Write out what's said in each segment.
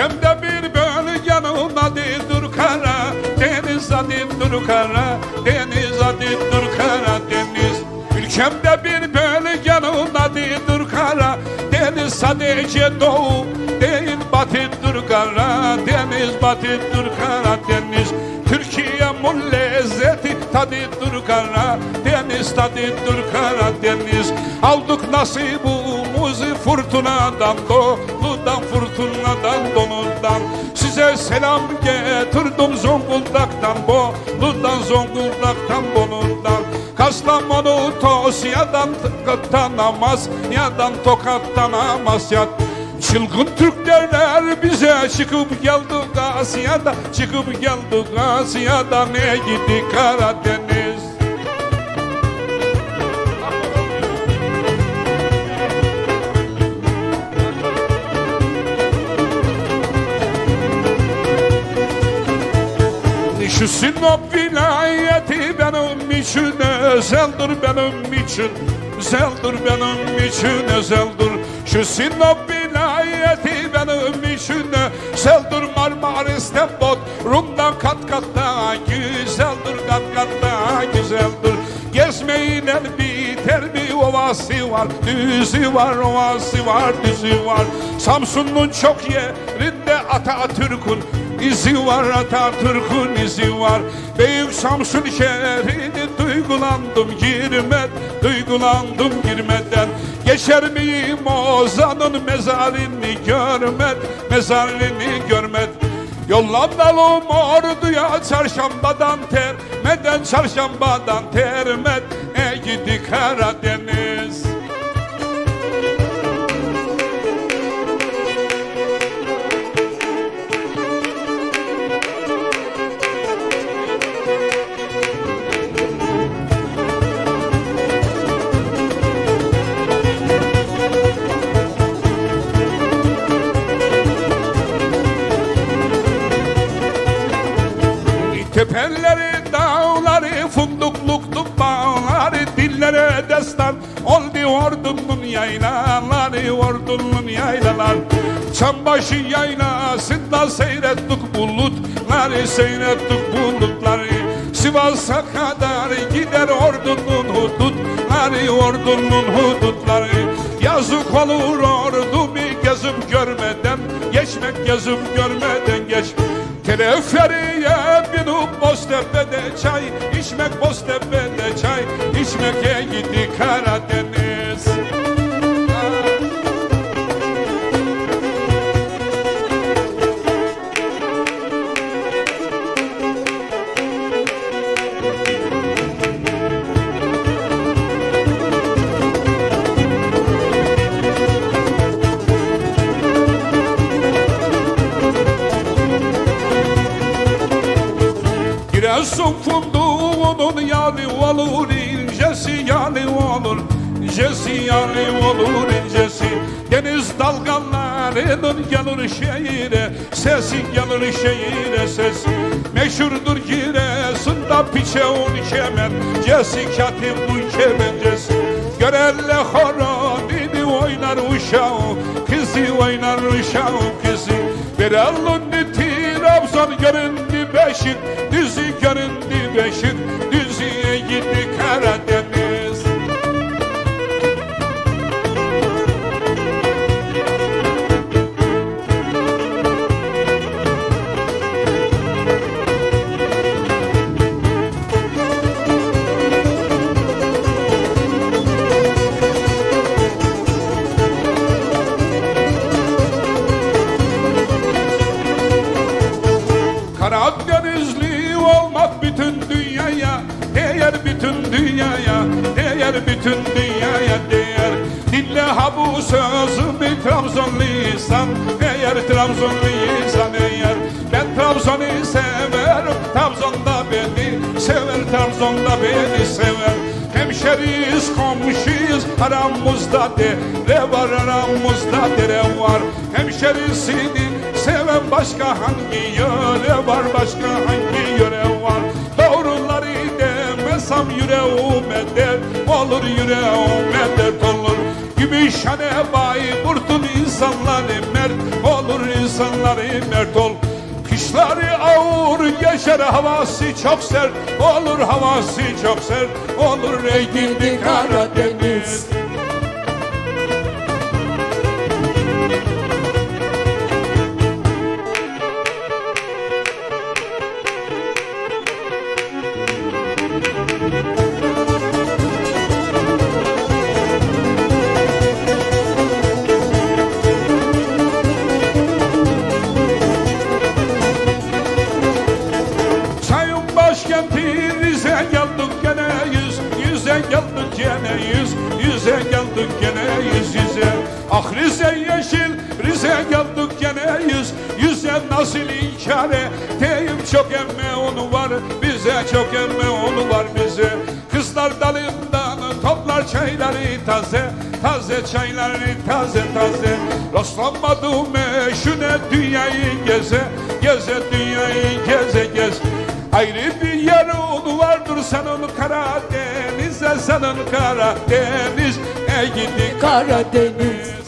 Köşemde bir bölgen olmadı dur kara. Deniz adım dur kara Deniz adım dur kara deniz. Ülkemde bir bölgen olmadı dur kara. Deniz sadece doğu değil batın dur kara. Deniz batın dur kara deniz. Türkiye mulle lezzeti tadı dur kara. Deniz tadı dur kara deniz. Aldık nasibimizi fırtınadan doludan fırtınadan do Size selam getirdim Zonguldak'tan Bolu'dan Zonguldak'tan Bolu'dan Kastamonu Tosya'dan Tokat'tan Amasya'dan Tokat'tan Amasya Çılgın Türk derler bize çıkıp geldik Asya'da Çıkıp geldik Asya'da ne gidi Karadeniz Şu Sinop vilayeti benim için özeldir benim için. Özeldir benim için özeldir. Şu Sinop vilayeti benim için özeldir. Marmaris'ten Bodrum'dan kat kat daha güzeldir Kat kat daha güzeldir. Gezmeyin el biter bir ovası var Düzü var ovası var düzü var. Samsun'un çok yerinde Atatürk'ün izi var Atatürk'ün izi var. Büyük Samsun şehrini duygulandım girmed Duygulandım girmeden. Geçer miyim Ozan'ın mezarını görmed Mezarını görmed Yollanalım orduya çarşambadan termeden Çarşambadan termed E gidi Karadeniz Dillere destan oldu ordunun yaylaları Ordunun yaylalar. Çambaşı yaylasında seyrettik bulutları Seyrettik bulutları. Sivas'a kadar gider ordunun hudutları Ordunun hudutları. Yazık olur ordumu gezip görmeden Geçmek gezip görmeden geç. Teleferiye binip Boztepe'de çay içmek Boztepe'de çay içmek gitti Karadeniz. Giresun funduğunun yanı olur incesi yanı olur. İncesi yanı olur incesi. Deniz dalgalarının gelir şehire sesi gelir şehire sesi. Meşhurdur Giresun'da piçeun kemencesi katibun kemencesi Görelle horonini oynar uşağı kızı oynar uşağı kızı. Bir elun Trabzon göründü beşik Düzü Karadenizli olmak bütün dünyaya Değer bütün dünyaya Değer bütün dünyaya değer. Dinle ha bu sözümü Trabzonluysan Eğer Trabzonluysan eğer. Ben Trabzon'u severim Trabzon'da beni sever Trabzon'da beni sever. Hemşeriyiz komşuyuz aramızda dere var aramızda dere var? Hemşerisini seven başka hangi yöre var başka hangi yöre var? Doğruları demesem yüreğime dert olur yüreğime dert olur. Gümüşhane Bayburt'un insanları mert olur insanları mert ol. Kışları ağır geçer havası çok sert Olur havası çok sert Olur ey gidi Karadeniz gene yüz Yüze geldik gene yüz yüze. Ah Rize yeşil Rize geldik gene yüz Yüze. Nasıl inkare Deyim çok emme onu var Bize çok emme onu var bize. Kızlar dalından toplar çayları taze Taze çayları taze taze. Rastlanmadım eşine dünyayı geze Geze dünyayı geze gez Ayrı bir yarın vardır senin Karadeniz'e senin Karadeniz Ey gidi Karadeniz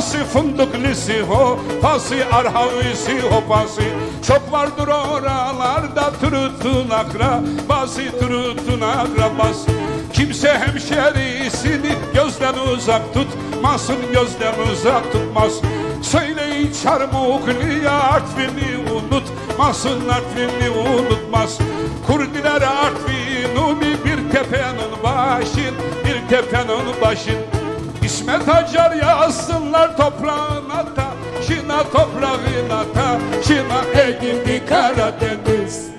Pası fındıklısı ho Pası arhavisi ho pası Çok vardır oralarda Turutun akrabası Turutun akrabası Kimse hemşerisini gözden uzak tutmasın Gözden uzak tutmasın Söyleyin çarmukluya Artvin'i unutmasın Artvin'i unutmasın Kurdiler Artvin'uni bir tepenin başın Bir tepenin başın İsmet Hacer yazsınlar toprağına ta Şina toprağına ta Şina ey gidi Karadeniz